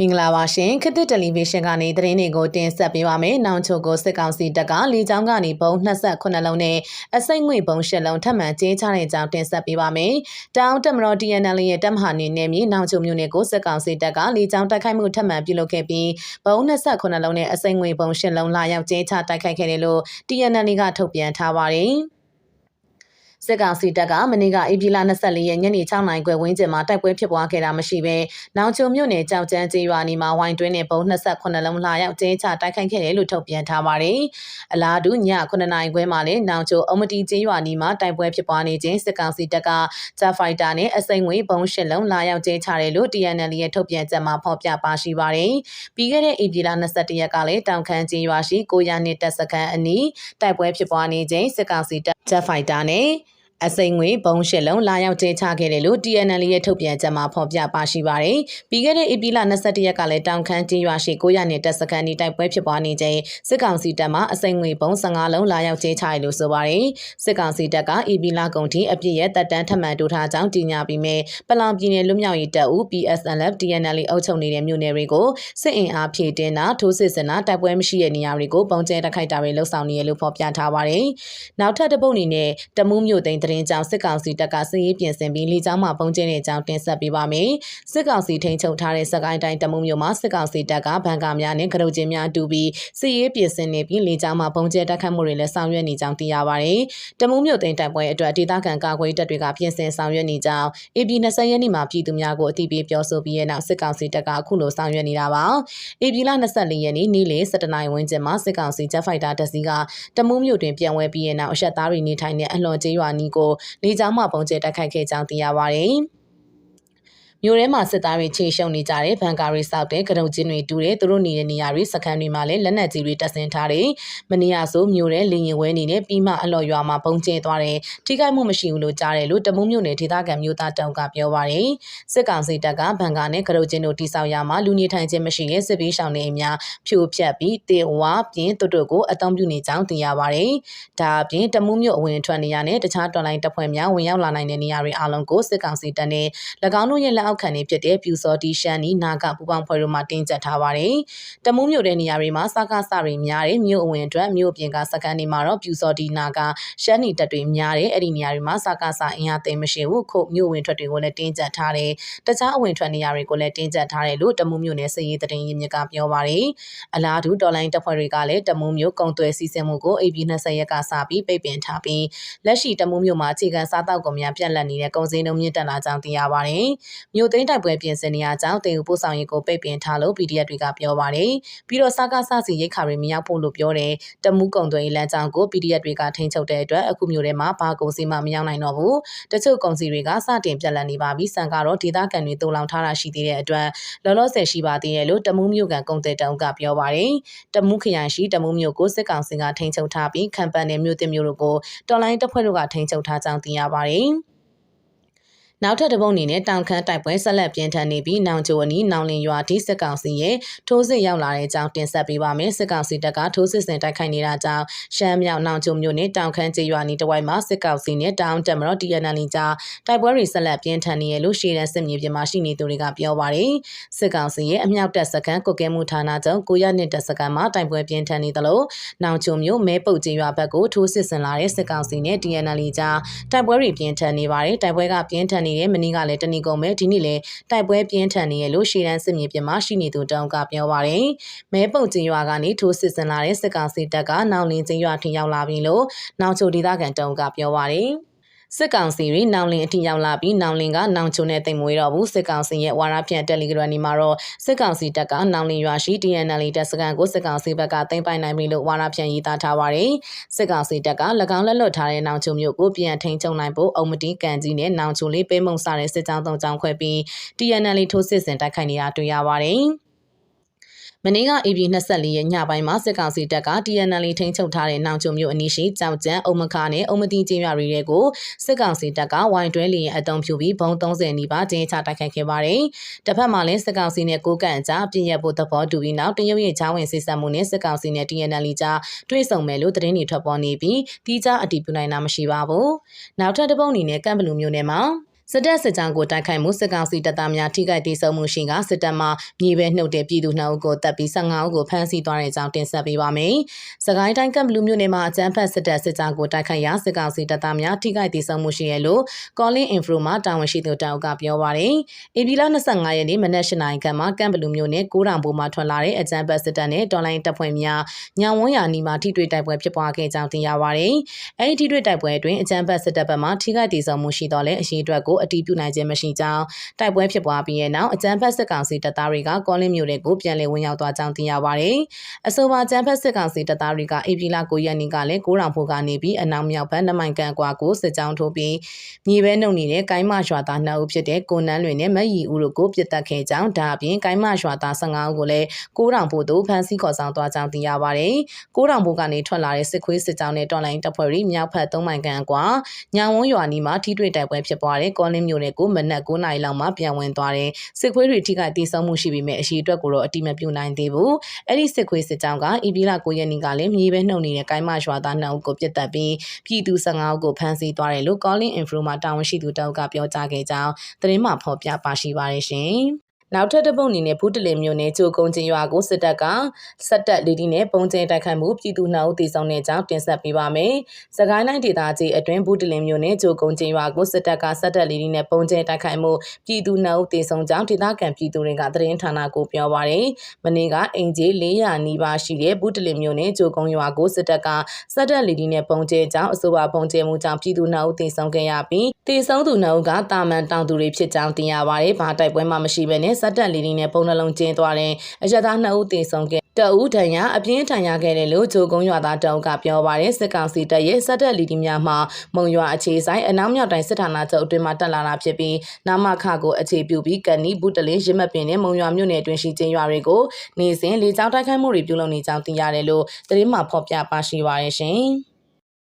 မင်္ဂလာပါရှင်ခေတ်သစ်တယ်လီဗီရှင်းကနေသတင်းတွေကိုတင်ဆက်ပေးပါမယ်။နောင်ချိုကိုစစ်ကောင်စီတပ်ကလေကြောင်းကနေဘုံ28လုံးနဲ့အစိမ့်ငွေဘုံ10လုံးထပ်မံကျင်းချတဲ့အကြောင်းတင်ဆက်ပေးပါမယ်။တောင်တက်မတော် TNL ရဲ့တပ်မဟာနေနယ်မြေနောင်ချိုမြို့နယ်ကိုစစ်ကောင်စီတပ်ကလေကြောင်းတိုက်ခိုက်မှုထပ်မံပြုလုပ်ခဲ့ပြီးဘုံ28လုံးနဲ့အစိမ့်ငွေဘုံ10လုံးလာရောက်ကျင်းချတိုက်ခိုက်ခဲ့တယ်လို့ TNL ကထုတ်ပြန်ထားပါတယ်။ စစ်ကောင်စီတပ်ကမနေ့ကဧပြီလ24ရက်ညနေ6နာရီခွဲဝန်းကျင်မှာတိုက်ပွဲဖြစ်ပွားခဲ့တာမရှိဘဲနောင်ချုံမြို့နယ်ကြောက်ကျန်းကျေးရွာနီမှာဝိုင်တွင်းနဲ့ပုံ28လုံးလာရောက်ကျင်းချတိုက်ခိုက်ခဲ့တယ်လို့ထုတ်ပြန်ထားပါတယ်။အလားတူည9နာရီခွဲမှာလည်းနောင်ချုံအုံမတီကျေးရွာနီမှာတိုက်ပွဲဖြစ်ပွားနေခြင်းစစ်ကောင်စီတပ်ကဂျာဖိုက်တာနဲ့အစိမ့်ငွေဘုံ၈လုံးလာရောက်ကျင်းချတယ်လို့ TNL ရဲ့ထုတ်ပြန်ချက်မှာဖော်ပြပါရှိပါတယ်။ပြီးခဲ့တဲ့ဧပြီလ22ရက်ကလည်းတောင်ခမ်းကျေးရွာရှိ900နှစ်တပ်စခန်းအနီးတိုက်ပွဲဖြစ်ပွားနေခြင်းစစ်ကောင်စီတပ်ဂျာဖိုက်တာနဲ့ အစိမ်ငွေဘုံရှစ်လုံးလာရောက်ကျင်းချခဲ့တယ်လို့ TNL ရဲ့ထုတ်ပြန်ချက်မှာဖော်ပြပါရှိပါတယ်။ပြီးခဲ့တဲ့ဧပြီလ22ရက်ကလည်းတောင်ခမ်းကျေးရွာရှိ900နဲ့တပ်စခန်းဒီတိုက်ပွဲဖြစ်ပွားနေချိန်စစ်ကောင်စီတပ်မှအစိမ်ငွေဘုံ15လုံးလာရောက်ကျင်းချရလို့ဆိုပါတယ်။စစ်ကောင်စီတပ်ကဧပြီလကုန်ထိအပြည့်ရဲ့တပ်တန်းထမှန်တိုးထားကြောင်းကြေညာပြီးမြဲပလောင်ပြည်နယ်လွတ်မြောက်ရေးတပ်ဦး PSLF TNL အုပ်ချုပ်နေတဲ့မြို့နယ်တွေကိုစစ်အင်အားဖြည့်တင်းတာထိုးစစ်ဆင်တာတိုက်ပွဲမရှိတဲ့နေရာတွေကိုပုံကျဲတိုက်ခိုက်တာတွေလှုပ်ဆောင်နေရလို့ဖော်ပြထားပါတယ်။နောက်ထပ်တစ်ပုတ်အနေနဲ့တမူးမြို့သိမ်းသတင်းကြောင့်စစ်ကောင်စီတပ်ကစစ်ရေးပြင်ဆင်ပြီးလေကြောင်းမှပုံကျင်းတဲ့အကြောင်းတင်ဆက်ပေးပါမယ်။စစ်ကောင်စီထိန်းချုပ်ထားတဲ့စကိုင်းတိုင်းတမုံမြို့မှာစစ်ကောင်စီတပ်ကဘန်ကာများနဲ့ကရုတ်ချင်းများတူပြီးစစ်ရေးပြင်ဆင်နေပြီးလေကြောင်းမှပုံကျဲတက်ခတ်မှုတွေလည်းဆောင်ရွက်နေကြောင်းသိရပါတယ်။တမုံမြို့သိမ်းတိုက်ပွဲအတွက်ဒေသခံကာကွယ်တပ်တွေကပြင်ဆင်ဆောင်ရွက်နေကြောင်း AB 20ရက်နေ့မှာပြည်သူများကိုအသိပေးပြောဆိုပြီးတဲ့နောက်စစ်ကောင်စီတပ်ကအခုလိုဆောင်ရွက်နေတာပါ။ AB လ24ရက်နေ့နေ့လယ်7:00နာရီဝန်းကျင်မှာစစ်ကောင်စီဂျက်ဖိုက်တာတပ်စီကတမုံမြို့တွင်ပြန်ဝဲပြီးတဲ့နောက်အရှက်သားတွေနေထိုင်တဲ့အလွန်ကျေးရွာနီးကိုလေကြောင်းမှပုံကျဲတိုက်ခိုက်ခဲ့ကြောင်းသိရပါတယ်။ မြို့ထဲမှာစစ်သားတွေခြေရှုံနေကြတဲ့ဘန်ကာရီဆောက်တဲ့ကရုံချင်းတွေတူတယ်သူတို့နေတဲ့နေရာတွေစခန်းတွေမှာလည်းလက်နက်ကြီးတွေတပ်ဆင်ထားတယ်မနေ့ကဆိုမြို့ထဲလင်းရင်ဝဲနေနဲ့ပြီးမှအလော်ရွာမှာပုံကျဲသွားတယ်ထိခိုက်မှုမရှိဘူးလို့ကြားတယ်လို့တမုံမြို့နယ်ဒေသခံမြို့သားတောင်ကပြောပါတယ်စစ်ကောင်စီတပ်ကဘန်ကာနဲ့ကရုံချင်းတို့တိဆောက်ရမှာလူနေထိုင်ခြင်းမရှိတဲ့စစ်ပေးရှောင်နေအများဖြိုဖျက်ပြီးတေဝါပြင်းတွတ်တွတ်ကိုအသုံးပြုနေကြောင်းသိရပါတယ်ဒါအပြင်တမုံမြို့အဝင်ထွက်နေရနဲ့တခြားတော်လိုင်းတပ်ဖွဲ့များဝင်ရောက်လာနိုင်တဲ့နေရာတွေအလုံးကိုစစ်ကောင်စီတပ်နဲ့၎င်းတို့ရဲ့လက်အောက်ခံတွေဖြစ်တဲ့ပြူစောတီရှန်နီနာကပူပေါင်းဖွဲ့တို့မှတင်းကျပ်ထားပါတယ်။တမုံမြို့တဲ့နေရာတွေမှာစကားစတွေများတယ်မြို့အဝင်အတွက်မြို့ပြင်ကစကန်တွေမှာတော့ပြူစောတီနာကရှန်နီတက်တွေများတယ်အဲ့ဒီနေရာတွေမှာစကားစအင်အားသိမ်းမရှိဘူးခုမြို့ဝင်ထွက်တွေကိုလည်းတင်းကျပ်ထားတယ်။တခြားအဝင်ထွက်နေရာတွေကိုလည်းတင်းကျပ်ထားတယ်လို့တမုံမြို့နယ်စစ်ရေးတရင်ရင်းမြစ်ကပြောပါတယ်။အလားတူတော်လိုင်းတပ်ဖွဲ့တွေကလည်းတမုံမြို့ကုံသွဲစီစဉ်မှုကို AB 20ရက်ကစပြီးပိတ်ပင်ထားပြီးလက်ရှိတမုံမြို့မှာအခြေခံစားတောက်ကုန်များပြက်လက်နေတဲ့ကုန်စည်နှုန်းမြင့်တက်လာကြောင်းသိရပါတယ်။မြို့သိမ်းတိုက်ပွဲပြင်ဆင်နေရကြောင်းတေကိုပို့ဆောင်ရေးကိုပိတ်ပင်ထားလို့ PDF တွေကပြောပါတယ်။ပြီးတော့စကားစစီရိတ်ခါတွေမရောက်ဖို့လို့ပြောတယ်။တမူးကုံသွေးလမ်းကြောင်းကို PDF တွေကထိန်းချုပ်တဲ့အတွက်အခုမျိုးထဲမှာဘာကုန်စီမှမရောက်နိုင်တော့ဘူး။တချို့ကုန်စီတွေကစတင်ပြက်လက်နေပါပြီ။စံကတော့ဒေသခံတွေတုံလောင်ထားတာရှိသေးတဲ့အတွက်လောလောဆယ်ရှိပါသေးတယ်လို့တမူးမြို့ကန်ကုံတဲ့တောင်ကပြောပါတယ်။တမူးခရိုင်ရှိတမူးမြို့ကိုစစ်ကောင်စီကထိန်းချုပ်ထားပြီးခံပန်တဲ့မြို့တင်မြို့တို့ကိုတော်လိုင်းတပ်ဖွဲ့တို့ကထိန်းချုပ်ထားကြောင်းသိရပါတယ်။ နောက်ထပ်တစ်ပုတ်အနေနဲ့တောင်ခမ်းတိုက်ပွဲဆက်လက်ပြင်းထန်နေပြီးနောင်ချိုအနီးနောင်လင်ရွာဒီစစ်ကောင်စီရဲ့ထိုးစစ်ရောက်လာတဲ့အကြောင်းတင်ဆက်ပေးပါမယ်စစ်ကောင်စီတပ်ကထိုးစစ်ဆင်တိုက်ခိုက်နေတာကြောင့်ရှမ်းမြောက်နောင်ချိုမြို့နယ်တောင်ခမ်းကျေးရွာနီးတစ်ဝိုက်မှာစစ်ကောင်စီနဲ့တောင်တက်မတော် TNL ကြားတိုက်ပွဲတွေဆက်လက်ပြင်းထန်နေရလို့ရှေ့တန်းစစ်မြေပြင်မှာရှိနေသူတွေကပြောပါတယ်စစ်ကောင်စီရဲ့အမြောက်တပ်စခန်းကုတ်ကဲမှုဌာနချုပ်ကိုရနှစ်တပ်စခန်းမှာတိုက်ပွဲပြင်းထန်နေသလိုနောင်ချိုမြို့မဲပုတ်ကျေးရွာဘက်ကိုထိုးစစ်ဆင်လာတဲ့စစ်ကောင်စီနဲ့ TNL ကြားတိုက်ပွဲတွေပြင်းထန်နေပါတယ်တိုက်ပွဲကပြင်းထန်နေတဲ့မနေ့ကလည်းတနည်းကုန်ပဲဒီနေ့လည်းတိုက်ပွဲပြင်းထန်နေရလို့ရှေ့တန်းစစ်မြေပြင်မှာရှိနေသူတောင်ကပြောပါရယ်မဲပုတ်ကျင်းရွာကနေထိုးစစ်ဆင်လာတဲ့စစ်ကောင်စီတပ်ကနောင်လင်းကျင်းရွာထင်ရောက်လာပြီလို့နောက်ချိုဒေသခံတောင်ကပြောပါရယ် စစ်ကောင်စီရီနောင်လင်အထိရောက်လာပြီးနောင်လင်ကနောင်ချုံနဲ့တိမ်မွေးတော့ဘူးစစ်ကောင်စီရဲ့ဝါရဖြန့်တယ်လီဂရမ်ဒီမှာတော့စစ်ကောင်စီတပ်ကနောင်လင်ရွာရှိ TNL တပ်စခန်းကိုစစ်ကောင်စီဘက်ကသိမ်းပိုက်နိုင်ပြီလို့ဝါရဖြန့်ရေးသားထားပါတယ်စစ်ကောင်စီတပ်က၎င်းလက်လွတ်ထားတဲ့နောင်ချုံမြို့ကိုပြန်ထိန်ချုပ်နိုင်ဖို့အုံမတီးကန်ကြီးနဲ့နောင်ချုံလေးပေးမုံစားတဲ့စစ်ကြောင်းသုံးကြောင်းခွဲပြီး TNL ထိုးစစ်ဆင်တိုက်ခိုက်နေတာတွေ့ရပါတယ် မနေ့က AB 24ရက်ညပိုင်းမှာစစ်ကောင်စီတပ်က TNL ထိန်းချုပ်ထားတဲ့နောင်ချုံမြို့အနီးရှိကြောက်ကျန်းအုံမခနဲ့အုံမတိကျေးရွာတွေကိုစစ်ကောင်စီတပ်ကဝိုင်တွဲလီရင်အတုံဖြူပြီးဘုံ30နီးပါးကျင်းချတိုက်ခိုက်ခဲ့ပါတယ်။တစ်ဖက်မှာလည်းစစ်ကောင်စီနဲ့ကိုကန့်အကြားပြည့်ရဖို့သဘောတူပြီးနောက်တရုတ်ရဲ့ချောင်းဝင်စစ်ဆက်မှုနဲ့စစ်ကောင်စီနဲ့ TNL ကြားတွေ့ဆုံမယ်လို့သတင်းတွေထွက်ပေါ်နေပြီးတီးခြားအတည်ပြုနိုင်တာမရှိပါဘူး။နောက်ထပ်တစ်ပုတ်အနေနဲ့ကမ်ဘလူးမြို့နယ်မှာ စစစ်တပ်စစ်ကြောင်းကိုတိုက်ခိုက်မှုစစ်ကောင်စီတပ်သားများထိခိုက်ဒေဆုံးမှုရှိကစစ်တပ်မှမြေပဲနှုတ်တဲ့ပြည်သူနှုတ်ကိုတပ်ပြီး15ဦးကိုဖမ်းဆီးသွားတဲ့အကြောင်းတင်ဆက်ပေးပါမယ်။စကိုင်းတိုင်းကံဘလူးမြို့နယ်မှာအကြမ်းဖက်စစ်တပ်စစ်ကြောင်းကိုတိုက်ခိုက်ရာစစ်ကောင်စီတပ်သားများထိခိုက်ဒေဆုံးမှုရှိရလို့ Calling Info မှာတာဝန်ရှိသူတောက်ကပြောပါရယ်။ AP လ25ရက်နေ့မနက်၈နာရီခန့်မှာကံဘလူးမြို့နယ်ကိုးတောင်ဘိုမှာထွက်လာတဲ့အကြမ်းဖက်စစ်တပ်နဲ့တော်လိုင်းတပ်ဖွဲ့များညောင်ဝန်းရာနီမှာထိတွေ့တိုက်ပွဲဖြစ်ပွားခဲ့ကြောင်းသိရပါရယ်။အဲဒီထိတွေ့တိုက်ပွဲအတွင်းအကြမ်းဖက်စစ်တပ်ဘက်မှထိခိုက်ဒေဆုံးမှုရှိတော့လဲအရေးအတွက်ကိုအတည်ပြုနိုင်ခြင်းမရှိကြောင်းတိုက်ပွဲဖြစ်ပွားပြီးတဲ့နောက်အကြမ်းဖက်စစ်ကောင်စီတပ်သားတွေကကောလင်းမြို့တွေကိုပြန်လည်ဝင်ရောက်သွားကြောင်းသိရပါရယ်။အဆိုပါအကြမ်းဖက်စစ်ကောင်စီတပ်သားတွေက AP လ9ရက်နေ့ကလည်းကိုးတောင်ဖို့ကနေပြီးအနောက်မြောက်ဘက်နမိုင်ကန်ကွာကိုစစ်ကြောင်းထိုးပြီးမြေပဲနှုတ်နေတဲ့ကိုင်းမရွာသား2ဦးဖြစ်တဲ့ကိုနန်းလွင်နဲ့မက်ရီဦးတို့ကိုပြစ်တက်ခဲ့ကြောင်းဒါအပြင်ကိုင်းမရွာသား15ဦးကိုလည်းကိုးတောင်ဖို့တို့ဖမ်းဆီးခေါ်ဆောင်သွားကြောင်းသိရပါရယ်။ကိုးတောင်ဖို့ကနေထွက်လာတဲ့စစ်ခွေးစစ်ကြောင်းနဲ့တော်လိုင်းတပ်ဖွဲ့တွေမြောက်ဘက်3မိုင်ကန်ကွာညောင်ဝန်းရွာနီမှာထိတွေ့တိုက်ပွဲဖြစ်ပွားတဲ့ကောလင်းမြို့နယ်ကိုမနက်9နာရီလောက်မှပြန်ဝင်သွားတဲ့စစ်ခွေးတွေထိခိုက်ဒေဆုံးမှုရှိပေမဲ့အရှိအတွက်ကိုတော့အတိမပြုနိုင်သေးဘူး။အဲ့ဒီစစ်ခွေးစစ်ကြောင်းကဤပီလာ9ရက်နေ့ကလည်းမြေပဲနှုတ်နေတဲ့ကိုင်းမရွာသား2ဦးကိုပြစ်တက်ပြီးပြည်သူ15ဦးကိုဖမ်းဆီးသွားတယ်လို့ Calling Info မှာတာဝန်ရှိသူတအုပ်ကပြောကြားခဲ့ကြောင်းသတင်းမှဖော်ပြပါရှိပါတယ်ရှင်။ နောက်ထပ်တစ်ပုတ်အနေနဲ့ဘူးတလင်မြို့နယ်ကျိုကုန်းချင်းရွာကိုစစ်တပ်ကစက်တက်လီဒီနဲ့ပုံကျဲတိုက်ခိုက်မှုပြည်သူနှောက်တီဆောင်တဲ့အကြောင်းတင်ဆက်ပေးပါမယ်။စကိုင်းတိုင်းဒေသကြီးအတွင်းဘူးတလင်မြို့နယ်ကျိုကုန်းချင်းရွာကိုစစ်တပ်ကစက်တက်လီဒီနဲ့ပုံကျဲတိုက်ခိုက်မှုပြည်သူနှောက်တီဆောင်ကြောင်းဒေသခံပြည်သူတွေကသတင်းဌာနကိုပြောပါရယ်။မနေ့ကအင်ဂျီ400နီးပါးရှိတဲ့ဘူးတလင်မြို့နယ်ကျိုကုန်းရွာကိုစစ်တပ်ကစက်တက်လီဒီနဲ့ပုံကျဲကြောင်းအဆိုပါပုံကျဲမှုကြောင့်ပြည်သူနှောက်တီဆောင်ခဲ့ရပြီးတီဆောင်သူနှောက်ကတာမန်တောင်သူတွေဖြစ်ကြောင်းသိရပါရယ်။ဘာတိုက်ပွဲမှမရှိဘဲနဲ့စက်တက်လီဒီနဲ့ပုံနှလုံးကျင်းသွားတဲ့အရသာနှစ်ဦးသေဆုံးခဲ့တအူးထံရအပြင်းထန်ရခဲ့တယ်လို့ဂျိုကုန်းရွာသားတအုပ်ကပြောပါတယ်စစ်ကောင်စီတပ်ရဲ့စက်တက်လီဒီများမှမုံရွာအခြေဆိုင်အနောက်မြောက်တိုင်းစစ်ဌာနချုပ်အတွင်းမှာတက်လာတာဖြစ်ပြီးနာမခကိုအခြေပြုပြီးကန်နီဘူးတလင်းရမပင်နဲ့မုံရွာမြို့နယ်အတွင်းရှိကျင်းရွာတွေကိုနေစဉ်လေကြောင်းတိုက်ခိုက်မှုတွေပြုလုပ်နေကြောင်းသိရတယ်လို့သတင်းမှဖော်ပြပါရှိပါရရှင်